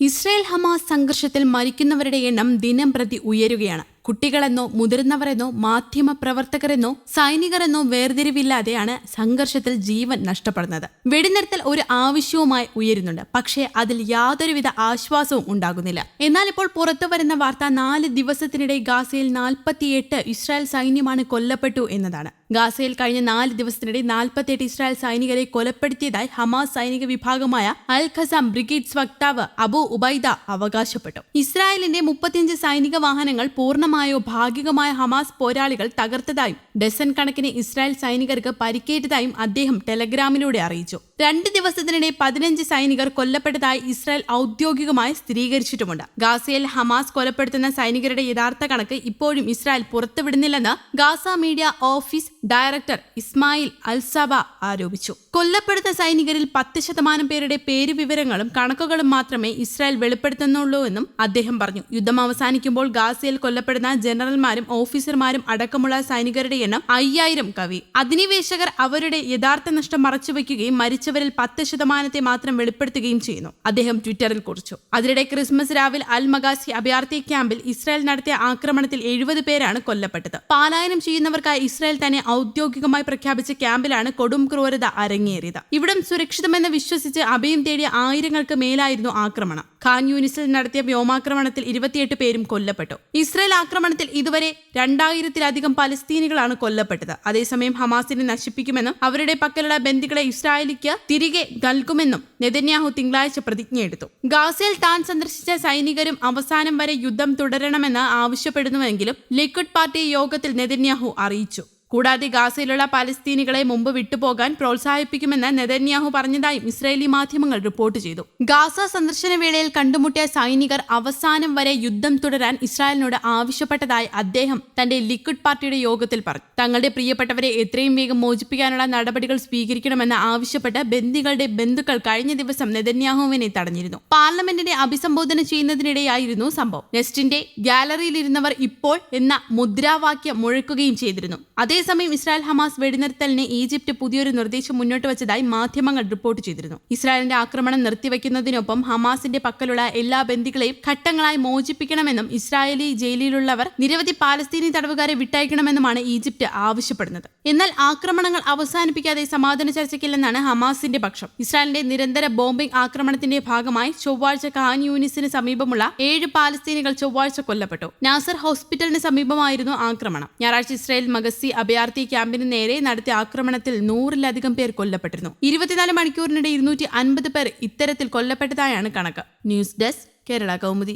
Israel Hamas സംഘർഷത്തിൽ മരിക്കുന്നവരുടെ എണ്ണം ദിനം പ്രതി ഉയരുകയാണ്. കുട്ടികളെന്നോ മുതിർന്നവരെന്നോ മാധ്യമ പ്രവർത്തകരെന്നോ സൈനികരെന്നോ വേർതിരിവില്ലാതെയാണ് സംഘർഷത്തിൽ ജീവൻ നഷ്ടപ്പെടുന്നത്. വെടിനിർത്തൽ ഒരു ആവശ്യവുമായി ഉയരുന്നുണ്ട്. പക്ഷേ അതിൽ യാതൊരുവിധ ആശ്വാസവും ഉണ്ടാകുന്നില്ല. എന്നാൽ ഇപ്പോൾ പുറത്തു വരുന്ന വാർത്ത നാല് ദിവസത്തിനിടെ ഗാസയിൽ നാൽപ്പത്തിയെട്ട് ഇസ്രായേൽ സൈന്യമാണ് കൊല്ലപ്പെട്ടു എന്നതാണ്. ഗാസയിൽ കഴിഞ്ഞ നാല് ദിവസത്തിനിടെ നാൽപ്പത്തിയെട്ട് ഇസ്രായേൽ സൈനികരെ കൊലപ്പെടുത്തിയതായി ഹമാസ് സൈനിക വിഭാഗമായ അൽ ഖസാം ബ്രിഗേഡ്സ് വക്താവ് അബു ഉബൈദ അവകാശപ്പെട്ടു. ഇസ്രായേലിന്റെ മുപ്പത്തിയഞ്ച് സൈനിക വാഹനങ്ങൾ പൂർണമായോ ഭാഗികമായ ഹമാസ് പോരാളികൾ തകർത്തതായും ഡസൻ കണക്കിന് ഇസ്രായേൽ സൈനികർക്ക് പരിക്കേറ്റതായും അദ്ദേഹം ടെലഗ്രാമിലൂടെ അറിയിച്ചു. രണ്ട് ദിവസത്തിനിടെ പതിനഞ്ച് സൈനികർ കൊല്ലപ്പെട്ടതായി ഇസ്രായേൽ ഔദ്യോഗികമായി സ്ഥിരീകരിച്ചിട്ടുമുണ്ട്. ഗാസയിൽ ഹമാസ് കൊലപ്പെടുത്തുന്ന സൈനികരുടെ യഥാർത്ഥ കണക്ക് ഇപ്പോഴും Israel പുറത്തുവിടുന്നില്ലെന്ന് Gaza media office director Ismail Alsaba ആരോപിച്ചു. കൊല്ലപ്പെടുത്ത സൈനികരിൽ പത്ത് ശതമാനം പേരുടെ പേര് വിവരങ്ങളും കണക്കുകളും മാത്രമേ ഇസ്രായേൽ വെളിപ്പെടുത്തുന്നുള്ളൂ എന്നും അദ്ദേഹം പറഞ്ഞു. യുദ്ധം അവസാനിക്കുമ്പോൾ ഗാസയിൽ കൊല്ലപ്പെടുന്ന ജനറൽമാരും ഓഫീസർമാരും അടക്കമുള്ള സൈനികരുടെ എണ്ണം അയ്യായിരം കവി. അധിനിവേശകർ അവരുടെ യഥാർത്ഥ നഷ്ടം മറച്ചുവെക്കുകയും മരിച്ചവരിൽ പത്ത് ശതമാനത്തെ മാത്രം വെളിപ്പെടുത്തുകയും ചെയ്യുന്നു. അദ്ദേഹം ട്വിറ്ററിൽ കുറിച്ചു. അതിനിടെ ക്രിസ്മസ് രാവിൽ അൽ മഗാസി അഭയാർത്ഥി ക്യാമ്പിൽ ഇസ്രായേൽ നടത്തിയ ആക്രമണത്തിൽ എഴുപത് പേരാണ് കൊല്ലപ്പെട്ടത്. പാലായനം ചെയ്യുന്നവർക്കായി ഇസ്രായേൽ തന്നെ ഔദ്യോഗികമായി പ്രഖ്യാപിച്ച ക്യാമ്പിലാണ് കൊടും ക്രൂരത അരങ്ങേറിയത്. ഇവിടം സുരക്ഷിതമെന്ന് വിശ്വസിച്ച് അഭയം തേടിയ ആയിരങ്ങൾക്ക് മേലായിരുന്നു ആക്രമണം. ഖാൻ യൂനിസിൽ നടത്തിയ വ്യോമാക്രമണത്തിൽ ഇരുപത്തിയെട്ട് പേരും കൊല്ലപ്പെട്ടു. ഇസ്രായേൽ ആക്രമണത്തിൽ ഇതുവരെ രണ്ടായിരത്തിലധികം പലസ്തീനികളാണ് കൊല്ലപ്പെട്ടത്. അതേസമയം ഹമാസിനെ നശിപ്പിക്കുമെന്നും അവരുടെ പക്കലുള്ള ബന്ദികളെ ഇസ്രായേലിക്ക് തിരികെ നൽകുമെന്നും നെതന്യാഹു തിങ്കളാഴ്ച പ്രതിജ്ഞയെടുത്തു. ഗാസയിൽ താൻ സന്ദർശിച്ച സൈനികരും അവസാനം വരെ യുദ്ധം തുടരണമെന്ന് ആവശ്യപ്പെടുന്നുവെങ്കിലും ലിക്വിഡ് പാർട്ടി യോഗത്തിൽ നെതന്യാഹു അറിയിച്ചു. കൂടാതെ ഗാസയിലുള്ള പാലസ്തീനികളെ മുമ്പ് വിട്ടുപോകാൻ പ്രോത്സാഹിപ്പിക്കുമെന്ന് നെതന്യാഹു പറഞ്ഞതായും ഇസ്രായേലി മാധ്യമങ്ങൾ റിപ്പോർട്ട് ചെയ്തു. ഗാസ സന്ദർശന വേളയിൽ കണ്ടുമുട്ടിയ സൈനികർ അവസാനം വരെ യുദ്ധം തുടരാൻ ഇസ്രായേലിനോട് ആവശ്യപ്പെട്ടതായി അദ്ദേഹം തന്റെ ലിക്വിഡ് പാർട്ടിയുടെ യോഗത്തിൽ പറഞ്ഞു. തങ്ങളുടെ പ്രിയപ്പെട്ടവരെ എത്രയും വേഗം മോചിപ്പിക്കാനുള്ള നടപടികൾ സ്വീകരിക്കണമെന്ന് ആവശ്യപ്പെട്ട് ബന്ദികളുടെ ബന്ധുക്കൾ കഴിഞ്ഞ ദിവസം നെതന്യാഹുവിനെ തടഞ്ഞിരുന്നു. പാർലമെന്റിനെ അഭിസംബോധന ചെയ്യുന്നതിനിടെയായിരുന്നു സംഭവം. നെസ്റ്റിന്റെ ഗാലറിയിലിരുന്നവർ ഇപ്പോൾ എന്ന മുദ്രാവാക്യം മുഴക്കുകയും ചെയ്തിരുന്നു. അതേസമയം ഇസ്രായേൽ ഹമാസ് വെടിനിർത്തലിന് ഈജിപ്ത് പുതിയൊരു നിർദ്ദേശം മുന്നോട്ട് വച്ചതായി മാധ്യമങ്ങൾ റിപ്പോർട്ട് ചെയ്തിരുന്നു. ഇസ്രായേലിന്റെ ആക്രമണം നിർത്തിവെക്കുന്നതിനൊപ്പം ഹമാസിന്റെ പക്കലുള്ള എല്ലാ ബന്ധികളെയും ഘട്ടങ്ങളായി മോചിപ്പിക്കണമെന്നും ഇസ്രായേലി ജയിലിലുള്ളവർ നിരവധി പാലസ്തീനി തടവുകാരെ വിട്ടയക്കണമെന്നുമാണ് ഈജിപ്ത് ആവശ്യപ്പെടുന്നത്. എന്നാൽ ആക്രമണങ്ങൾ അവസാനിപ്പിക്കാതെ സമാധാന ചർച്ചയ്ക്കില്ലെന്നാണ് ഹമാസിന്റെ പക്ഷം. ഇസ്രായേലിന്റെ നിരന്തര ബോംബിംഗ് ആക്രമണത്തിന്റെ ഭാഗമായി ചൊവ്വാഴ്ച ഖാൻ യൂനിസിന് സമീപമുള്ള ഏഴ് പാലസ്തീനികൾ ചൊവ്വാഴ്ച കൊല്ലപ്പെട്ടു. നാസർ ഹോസ്പിറ്റലിന് സമീപമായിരുന്നു ആക്രമണം. ഞായറാഴ്ച ഇസ്രായേൽ മഗസി അഭയാർത്ഥി ക്യാമ്പിന് നേരെ നടത്തിയ ആക്രമണത്തിൽ നൂറിലധികം പേർ കൊല്ലപ്പെട്ടിരുന്നു. ഇരുപത്തിനാല് മണിക്കൂറിനിടെ ഇരുന്നൂറ്റി അൻപത് പേർ ഇത്തരത്തിൽ കൊല്ലപ്പെട്ടതായാണ് കണക്ക്. News desk Kerala Kaumudi.